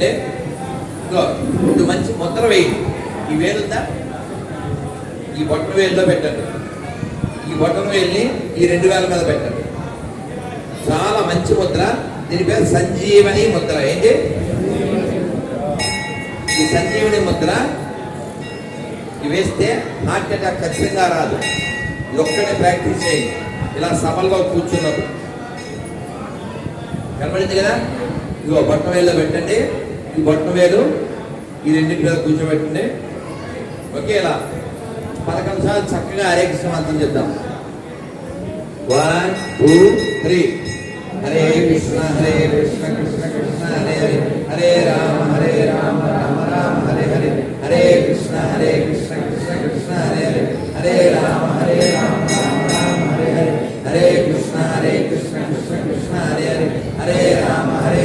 అంటే ఇప్పుడు ఇది మంచి ముద్ర వేయండి ఈ వేలుందా? ఈ బొట్టన వేలులో పెట్టండి. ఈ బొట్టన వేలుని ఈ రెండు వేల మీద పెట్టండి. చాలా మంచి ముద్ర. దీని పేరు సంజీవని ముద్ర. ఏంటి? ఈ సంజీవని ముద్ర వేస్తే హార్ట్ అటాక్ ఖచ్చితంగా రాదు. ఇది ఒక్కడే ప్రాక్టీస్ చేయండి. ఇలా సభల్లో కూర్చున్నప్పుడు. కనబడింది కదా? ఇదిగో బొట్టన వేలులో పెట్టండి. ఈ బొట్టం వేలు ఈ రెండింటి మీద కూర్చోబెట్టండి ఓకే ఇలా పదకొండు సార్లు చక్కగా హరే కృష్ణ మంత్రం చేద్దాం one two three Hare Krishna Hare Krishna Krishna Krishna Hare Hare. Hare Rama Hare Rama Rama Rama Hare Hare. Hare Krishna Hare Krishna Krishna Krishna Hare Hare. Hare Rama Hare Rama Rama Rama Hare Hare. Hare Krishna Hare Krishna Krishna Krishna Hare Hare. Hare Rama Hare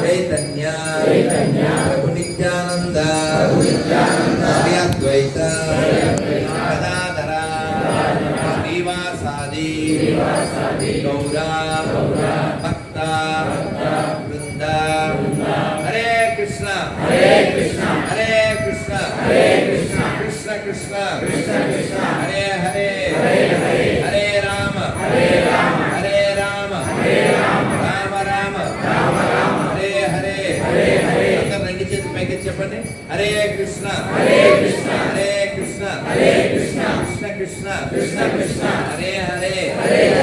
Chaitanya Prabhu Nityananda Shri Advaita Gadadhara శ్రీవాసాది Gaura భక్త వృంద హరే కృష్ణ హరే కృష్ణ హరే కృష్ణ హరే కృష్ణ కృష్ణ కృష్ణ కృష్ణ కృష్ణ హరే హరే హరే హరే కృష్ణ. హరే కృష్ణ. హరే కృష్ణ. హరే కృష్ణ. కృష్ణ కృష్ణ. కృష్ణ కృష్ణ. హరే హరే. హరే